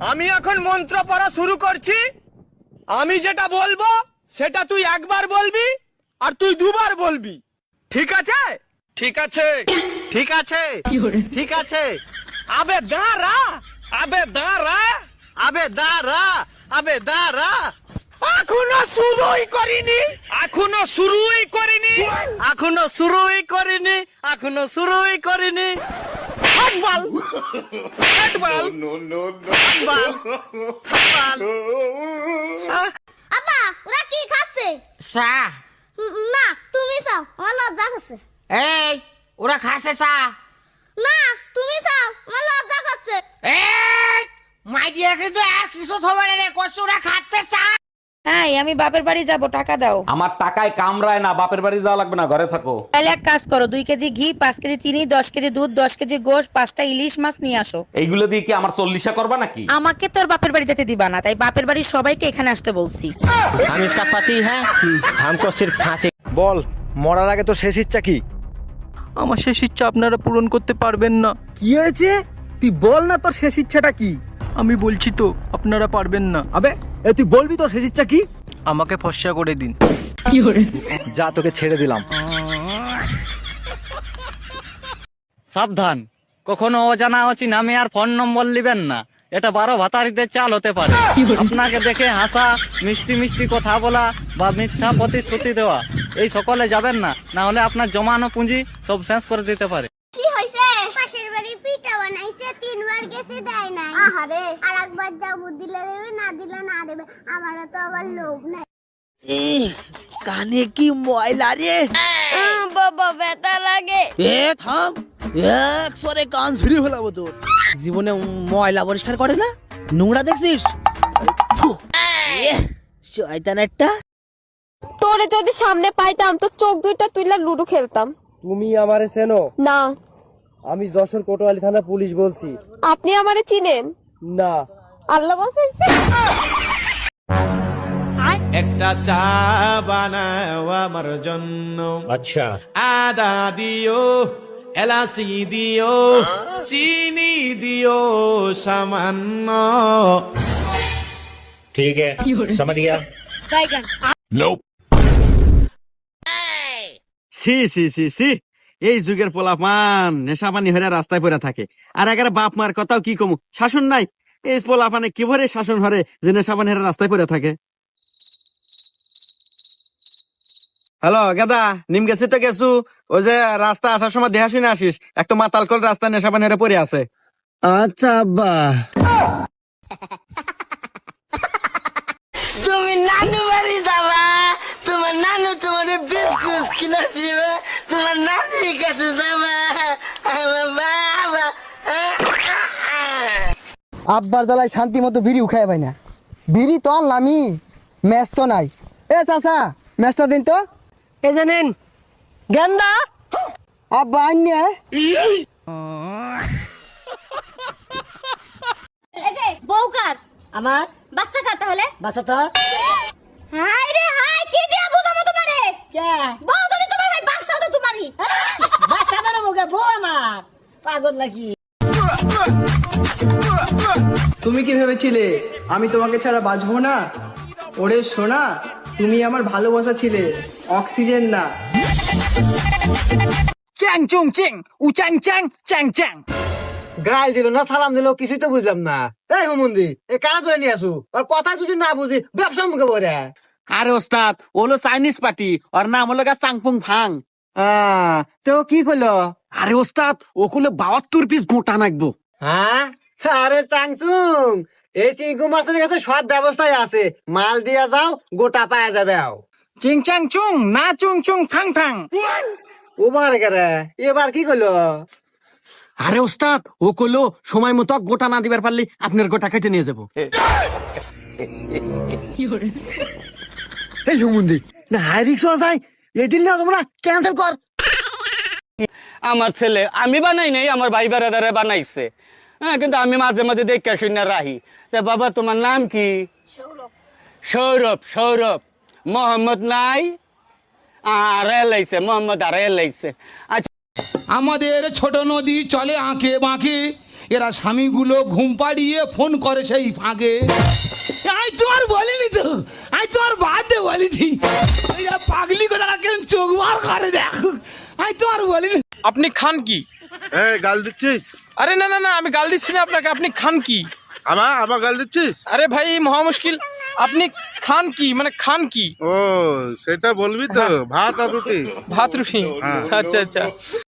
আমি এখন মন্ত্র পড়া শুরু করছি। আমি যেটা বলব সেটা তুই একবার বলবি আর তুই দুবার বলবি। ঠিক আছে? ঠিক আছে। ঠিক আছে? ঠিক আছে? আবে দাঁড়া! আবে দাঁড়া! আবে দাঁড়া! আবে দাঁড়া! এখনও শুরুই করিনি। এখনও শুরুই করিনি। এখনও শুরুই করিনি। এখনও শুরুই করিনি। হাতবাল হাতবাল হাতবাল হাতবাল আব্বা ওরা কি খাচ্ছে? চা। না তুমি চাও আমার লজ্জা করছে। এই ওরা খাসে চা। না তুমি চাও আমার লজ্জা করছে। এই মাইডিয়া কিন্তু আর কিছু থবে না রে কষ্ট ওরা খাচ্ছে চা। এই আমি বাপের বাড়ি যাব টাকা দাও। আমার টাকায় কামড়ায় না বাপের বাড়ি যাওয়া লাগবে না ঘরে থাকো। তাহলে এক কাজ করো দুই কেজি ঘি পাঁচ কেজি চিনি দশ কেজি দুধ দশ কেজি গোশ পাঁচটা ইলিশ মাছ নিয়ে আসো। এইগুলো দিয়ে কি আমার চল্লিশা করবা নাকি? আমাকে তোর বাপের বাড়ি যেতে দিবা না তাই বাপের বাড়ির সবাইকে এখানে আসতে বলছি। আমি ইসকা পাতি হ্যাঁ? হামকো সিরফ ফাঁসি। বল মরার আগে তো শেষ ইচ্ছা কি? আমার শেষ ইচ্ছা আপনারা পূরণ করতে পারবেন না। কি হয়েছে? তুই বল না তোর শেষ ইচ্ছাটা কি? আমি বলছি তো আপনারা পারবেন না। আবে এ তুই বলবি তো শেষ ইচ্ছা কি? আমাকে ফর্সা করে দিন। যা তোকে ছেড়ে দিলাম। সাবধান। কখনো অজানা অচিন আমি আর ফোন নম্বর লিবেন না। এটা বারো ভাতারিতে চাল হতে পারে। আপনাকে দেখে হাসা মিষ্টি মিষ্টি কথা বলা বা মিথ্যা প্রতিশ্রুতি দেওয়া এই সকলে যাবেন না। না হলে আপনার জমানো পুঁজি সব শেষ করে দিতে পারে। পাশের বাড়ি পিঠা বানাইছে তিনবার গেছে দেয় নাই। আহারে। আর একবার যাব দিলে দেবে না দিলে না দেবে আমারও তো আবার লোভ নাই। কানে কি ময়লা রে? বাবা ব্যথা লাগে। এ থাম। এক সরে কান ঝুরি ফেলাবো তোর। জীবনে ময়লা পরিষ্কার করে না? নোংরা দেখছিস? শয়তান একটা তোরে যদি সামনে পাইতাম তো চোখ দুইটা তুইলা লুডু খেলতাম। তুমি আমারে চেনো? না। আমি যশোর কোটোয়ালি থানা পুলিশ বলছি আপনি আমারে চিনেন না আল্লাহ বাসাইছে একটা চা বানাও আমার জন্য আচ্ছা আদা দিও এলাচি দিও চিনি দিও সামান্য ठीक है समझ गया সি সি সি সি এই যুগের পোলাপান নেশা পানি হয়ে রাস্তায় পড়ে থাকে। আর এগারে বাপ মার কথাও কি কমু? শাসন নাই। এই পোলাপানে কি ভরে শাসন হরে যে নেশা পানি হেরা রাস্তায় পড়ে থাকে? হ্যালো গাদা নিম গেছি তো গেছু। ওই যে রাস্তা আসার সময় দেহা শুনে আসিস একটা মাতাল কল রাস্তায় নেশা পানি হেরে পড়ে আছে। আচ্ছা আব্বা। তুমি নানু বাড়ি যাবা কাছে যাবা আমার বাবা আব্বার জ্বালায় শান্তি মতো বিড়ি উখায় পাই না। বিড়ি তো আনলামই ম্যাচ তো নাই। এ চাচা ম্যাচটা দিন তো। এ জানেন গেন্দা। আব্বা আইনে এই যে বউ কার? আমার? বাচ্চা কার তাহলে? বাসা তো হাই রে হাই কি দিয়া বুঝাবো তোমারে? কে? বউ যদি তোমার হয় বাচ্চাও তো তোমারই বউ আমার পাগল নাকি? তুমি কি ভেবেছিলে? আমি তোমাকে ছাড়া বাঁচবো না? ওরে সোনা তুমি আমার ভালোবাসা ছিলে অক্সিজেন না। চ্যাং চুং চিং উ চ্যাং চ্যাং চ্যাং চ্যাং। গাল দিল না সালাম দিল কিছুই তো বুঝলাম না। এই হুমন্দি এ কারা ধরে নিয়ে আসু? আর কথা যদি না বুঝি ব্যবসা মুখে বলে আরে ওস্তাদ ওলো চাইনিজ পার্টি ওর নাম হলো গা চাংপুং ফাং। তো কি করল? আরে ওস্তাদ ওগুলো বাহাত্তর পিস গোটা নাকবো। হ্যাঁ আরে চাংচুং এই চিঙ্কু মাছের কাছে সব ব্যবস্থাই আছে। মাল দিয়া যাও গোটা পাওয়া যাবে আও। চিং চ্যাং চুং না চুং চুং ফাং ফাং। ওবার কেরে এবার কি করল? আরে ওস্তাদ ও কইলো সময় মতো গোটা না দিবার পারলি আপনার গোটা কেটে নিয়ে যাব। এই হুমন্দি না হাই রিক্স যায় এই না তোমরা ক্যান্সেল কর। আমার ছেলে আমি বানাই নাই আমার ভাই বেড়াদারে বানাইছে। হ্যাঁ কিন্তু আমি মাঝে মাঝে দেখে শুনে রাহি। তা বাবা তোমার নাম কি? সৌরভ। সৌরভ মোহাম্মদ নাই? আর লাইছে মোহাম্মদ আর লাইছে আচ্ছা আমাদের ছোট নদী চলে আঁকে বাঁকে। এরা স্বামীগুলো ঘুম পাড়িয়ে ফোন করে সেই ফাঁকে। আই তোমার বলিনি তো আই তোমার বাদে বলেছি। পাগলি করে কেন চোখ বার করে দেখ। আই তোমার বলিনি। আপনি খান কি? গাল দিচ্ছিস? আরে না না না আমি গাল দিচ্ছি না আপনাকে আপনি খান কি? আমা আমার গাল দিচ্ছিস? আরে ভাই মহা মুশকিল। আপনি খান কি? মানে খান কি? ও সেটা বলবি তো ভাত আর রুটি। ভাত রুটি। আচ্ছা আচ্ছা।